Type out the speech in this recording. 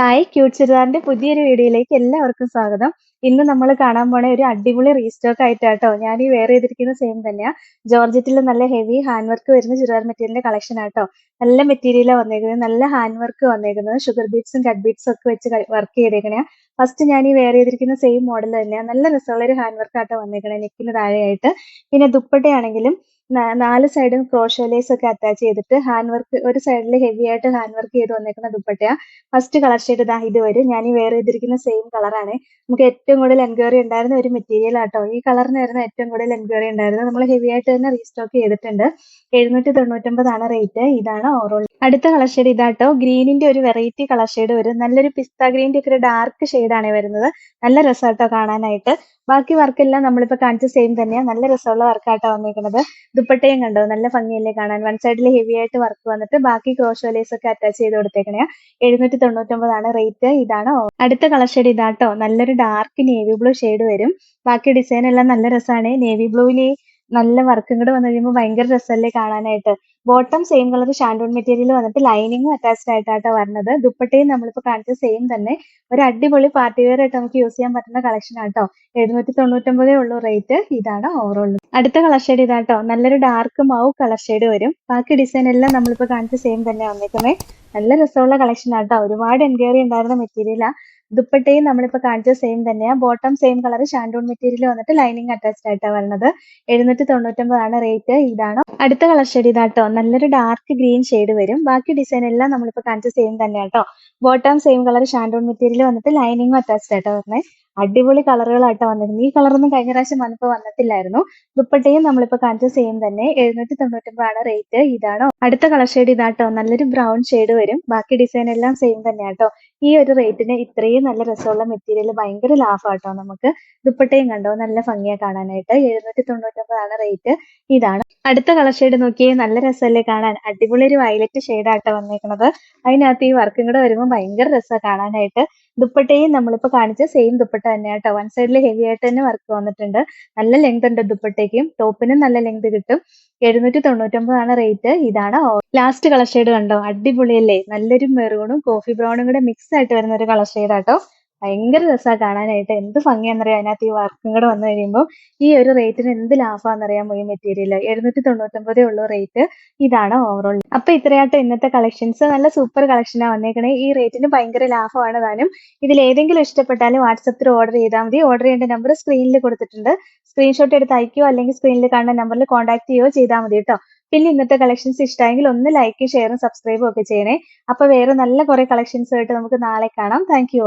Hi cute ചുരിദാറിന്റെ പുതിയൊരു വീഡിയോയിലേക്ക് എല്ലാവർക്കും സ്വാഗതം. ഇന്ന് നമ്മൾ കാണാൻ പോണ ഒരു അടിപൊളി റീസ്റ്റോക്ക് ആയിട്ടാട്ടോ ഞാൻ ഈ വെയർ ചെയ്തിരിക്കുന്ന സെയിം തന്നെയാ. ജോർജറ്റിൽ നല്ല ഹെവി ഹാൻഡ് വർക്ക് വരുന്ന ചുരിദാർ മെറ്റീരിയലിന്റെ കളക്ഷൻ ആട്ടോ. നല്ല മെറ്റീരിയലാണ് വന്നേക്കുന്നത് നല്ല ഹാൻഡ് വർക്ക് വന്നേക്കുന്നത് ഷുഗർ ബീഡ്സും കട്ട് ബീഡ്സും ഒക്കെ വെച്ച് വർക്ക് ചെയ്തേക്കണേ ഫസ്റ്റ് ഞാൻ ഈ വെയർ ചെയ്തിരിക്കുന്ന സെയിം മോഡൽ തന്നെയാണ് നല്ല രസമുള്ള ഒരു ഹാൻഡ് വർക്ക് ആട്ടോ വന്നേക്കണേ നെക്കിന് താഴെയായിട്ട്. പിന്നെ ദുപ്പട്ടയാണെങ്കിലും നാല് സൈഡും ക്രോഷോ ലേസ് ഒക്കെ അറ്റാച്ച് ചെയ്തിട്ട് ഹാൻഡ് വർക്ക് ഒരു സൈഡിൽ ഹെവി ആയിട്ട് ഹാൻഡ് വർക്ക് ചെയ്ത് വന്നേക്കുന്ന ദുപ്പട്ടയാ. ഫസ്റ്റ് കളർ ഷെയ്ഡ് ഇതാ ഇത് വരും. ഞാൻ ഈ വെയർ ചെയ്തിരിക്കുന്ന സെയിം കളറാണ് നമുക്ക് ഏറ്റവും കൂടുതൽ എൻക്വയറി ഉണ്ടായിരുന്ന ഒരു മെറ്റീരിയൽ ആട്ടോ. ഈ കളറിനായിരുന്നു ഏറ്റവും കൂടുതൽ എൻക്വയറി ഉണ്ടായിരുന്നത് നമ്മൾ ഹെവി ആയിട്ട് തന്നെ റീസ്റ്റോക്ക് ചെയ്തിട്ടുണ്ട്. എഴുന്നൂറ്റി തൊണ്ണൂറ്റൊമ്പതാണ് റേറ്റ് ഇതാണ് ഓറോൾ അടുത്ത കളർ ഷെയ്ഡ് ഇതാട്ടോ. ഗ്രീനിന്റെ ഒരു വെറൈറ്റി കളർ ഷെയ്ഡ് വരും. നല്ലൊരു പിസ്ത ഗ്രീന്റെ ഒക്കെ ഒരു ഡാർക്ക് ഷെയ്ഡാണ് വരുന്നത്. നല്ല രസമാട്ടോ കാണാനായിട്ട്. ബാക്കി വർക്കെല്ലാം നമ്മളിപ്പോൾ കാണിച്ച സെയിം തന്നെയാണ് നല്ല രസമുള്ള വർക്കായിട്ടാണ് വന്നിരിക്കുന്നത് ദുപ്പട്ടയും കണ്ടോ? നല്ല ഭംഗിയല്ലേ കാണാൻ? വൺ സൈഡിൽ ഹെവി ആയിട്ട് വർക്ക് വന്നിട്ട് ബാക്കി ക്രോഷോലേസ് ഒക്കെ അറ്റാച്ച് ചെയ്ത് കൊടുത്തേക്കണേ. എഴുന്നൂറ്റി തൊണ്ണൂറ്റൊമ്പതാണ് റേറ്റ് ഇതാണ് അടുത്ത കളർ ഷെയ്ഡ് ഇതാട്ടോ. നല്ലൊരു ഡാർക്ക് നേവി ബ്ലൂ ഷെയ്ഡ് വരും. ബാക്കി ഡിസൈൻ എല്ലാം നല്ല രസമാണ് നേവി ബ്ലൂവിൽ നല്ല വർക്കും കൂടെ വന്നു കഴിയുമ്പോൾ ഭയങ്കര രസമല്ലേ കാണാനായിട്ട്. Bottom same colour shantoon material വന്നിട്ട് ലൈനിങ്ങും അറ്റാച്ച്ഡ് ആയിട്ടാട്ടോ വരുന്നത് ദുപ്പട്ടയും നമ്മളിപ്പോ കാണിച്ച സെയിം തന്നെ. ഒരു അടിപൊളി പാർട്ടി വെയർ ആയിട്ട് നമുക്ക് യൂസ് ചെയ്യാൻ പറ്റുന്ന കളക്ഷൻ ആട്ടോ. എഴുന്നൂറ്റി തൊണ്ണൂറ്റൊമ്പതേ ഉള്ളൂ റേറ്റ് ഇതാണ് ഓവറോൾ അടുത്ത കളർ ഷെയ്ഡ് ഇതാട്ടോ. നല്ലൊരു ഡാർക്ക് മൗ കളർ ഷെയ്ഡ് വരും. ബാക്കി ഡിസൈൻ എല്ലാം നമ്മളിപ്പോ കാണിച്ച സെയിം തന്നെ വന്നേക്കുന്നത് നല്ല രസമുള്ള കളക്ഷൻ ആട്ടോ. ഒരുപാട് എൻക്വയറി ഉണ്ടായിരുന്ന മെറ്റീരിയലാ ദുപ്പട്ടയും നമ്മളിപ്പോ കാണിച്ച സെയിം തന്നെയാ. Bottom same colour shantoon material വന്നിട്ട് ലൈനിങ് അറ്റാച്ച്ഡ് ആയിട്ടാണ് വരുന്നത് എഴുന്നൂറ്റി തൊണ്ണൂറ്റൊമ്പതാണ് റേറ്റ് ഇതാണ്. അടുത്ത കളർ ഷെയ്ഡ് ഇതാട്ടോ. നല്ലൊരു ഡാർക്ക് ഗ്രീൻ ഷെയ്ഡ് വരും. ബാക്കി ഡിസൈൻ എല്ലാം നമ്മളിപ്പോ കാണിച്ച same തന്നെയാട്ടോ. Bottom same colour shantoon material വന്നിട്ട് ലൈനിങ്ങും അറ്റാച്ച്ഡ് ആയിട്ടാണ് വരുന്നത് അടിപൊളി കളറുകളായിട്ട് വന്നിരുന്നു ഈ കളറൊന്നും കഴിഞ്ഞ പ്രാവശ്യം വന്നപ്പോൾ വന്നിട്ടില്ലായിരുന്നു. ദുപ്പട്ടയും നമ്മളിപ്പോ കാണിച്ച സെയിം തന്നെ എഴുന്നൂറ്റി തൊണ്ണൂറ്റൊമ്പതാണ് റേറ്റ് ഇതാണോ? അടുത്ത കളർ ഷെയ്ഡ് ഇതാട്ടോ. നല്ലൊരു ബ്രൗൺ ഷെയ്ഡ് വരും. ബാക്കി ഡിസൈൻ എല്ലാം സെയിം തന്നെയാട്ടോ. ഈ ഒരു റേറ്റിന് ഇത്രയും നല്ല രസമുള്ള മെറ്റീരിയൽ ഭയങ്കര ലാഫാട്ടോ നമുക്ക്. ദുപ്പട്ടയും കണ്ടോ? നല്ല ഭംഗിയാ കാണാനായിട്ട്. എഴുന്നൂറ്റി തൊണ്ണൂറ്റൊമ്പതാണ് റേറ്റ് ഇതാണ്. അടുത്ത കളർ ഷെയ്ഡ് നോക്കിയേ നല്ല രസമല്ലേ കാണാൻ. അടിപൊളി ഒരു വയലറ്റ് ഷെയ്ഡാട്ടോ വന്നേക്കുന്നത് അതിനകത്ത് ഈ വർക്കും കൂടെ വരുമ്പോൾ ഭയങ്കര രസമാണ് കാണാനായിട്ട്. ദുപ്പട്ടയും നമ്മളിപ്പോ കാണിച്ച സെയിം ദുപ്പട്ട തന്നെ കേട്ടോ വൺ സൈഡിൽ ഹെവി ആയിട്ട് തന്നെ വർക്ക് വന്നിട്ടുണ്ട്. നല്ല ലെങ്ത് ഉണ്ട് ദുപ്പട്ടയ്ക്കും. ടോപ്പിനും നല്ല ലെങ്ത് കിട്ടും. എഴുന്നൂറ്റി തൊണ്ണൂറ്റൊമ്പതാണ് റേറ്റ് ഇതാണ് ലാസ്റ്റ് കളർ ഷെയ്ഡ് കണ്ടോ? അടിപൊളിയല്ലേ? നല്ലൊരു മെറൂണും കോഫി ബ്രൗണും കൂടെ മിക്സ് ആയിട്ട് വരുന്ന ഒരു കളർ ഷെയ്ഡാട്ടോ ഭയങ്കര രസമാണ് കാണാനായിട്ട്. എന്ത് ഭംഗിയാണെന്നറിയാം? അതിനകത്ത് ഈ വർക്കും കൂടെ വന്നു കഴിയുമ്പോൾ ഈ ഒരു റേറ്റിന് എന്ത് ലാഭമാണെന്നറിയാമോ ഈ മെറ്റീരിയൽ എഴുന്നൂറ്റി തൊണ്ണൂറ്റൊമ്പതേ ഉള്ളൂ റേറ്റ് ഇതാണ് ഓവറോൾ അപ്പൊ ഇത്രയായിട്ട് ഇന്നത്തെ കളക്ഷൻസ് നല്ല സൂപ്പർ കളക്ഷനാണ് വന്നേക്കണേ. ഈ റേറ്റിന് ഭയങ്കര ലാഭമാണ് താനും. ഇതിൽ ഏതെങ്കിലും ഇഷ്ടപ്പെട്ടാൽ വാട്സപ്പിൽ ഓർഡർ ചെയ്താൽ മതി. ഓർഡർ ചെയ്യേണ്ട നമ്പർ സ്ക്രീനിൽ കൊടുത്തിട്ടുണ്ട്. സ്ക്രീൻഷോട്ട് എടുത്ത് അയക്കുകയോ അല്ലെങ്കിൽ സ്ക്രീനിൽ കാണുന്ന നമ്പറിൽ കോൺടാക്ട് ചെയ്യുകയോ ചെയ്താൽ മതി കേട്ടോ പിന്നെ ഇന്നത്തെ കളക്ഷൻസ് ഇഷ്ടമായെങ്കിൽ ഒന്ന് ലൈക്കും ഷെയറും സബ്സ്ക്രൈബും ഒക്കെ ചെയ്യണേ. അപ്പൊ വേറെ നല്ല കുറെ കളക്ഷൻസ് ആയിട്ട് നമുക്ക് നാളെ കാണാം. Thank you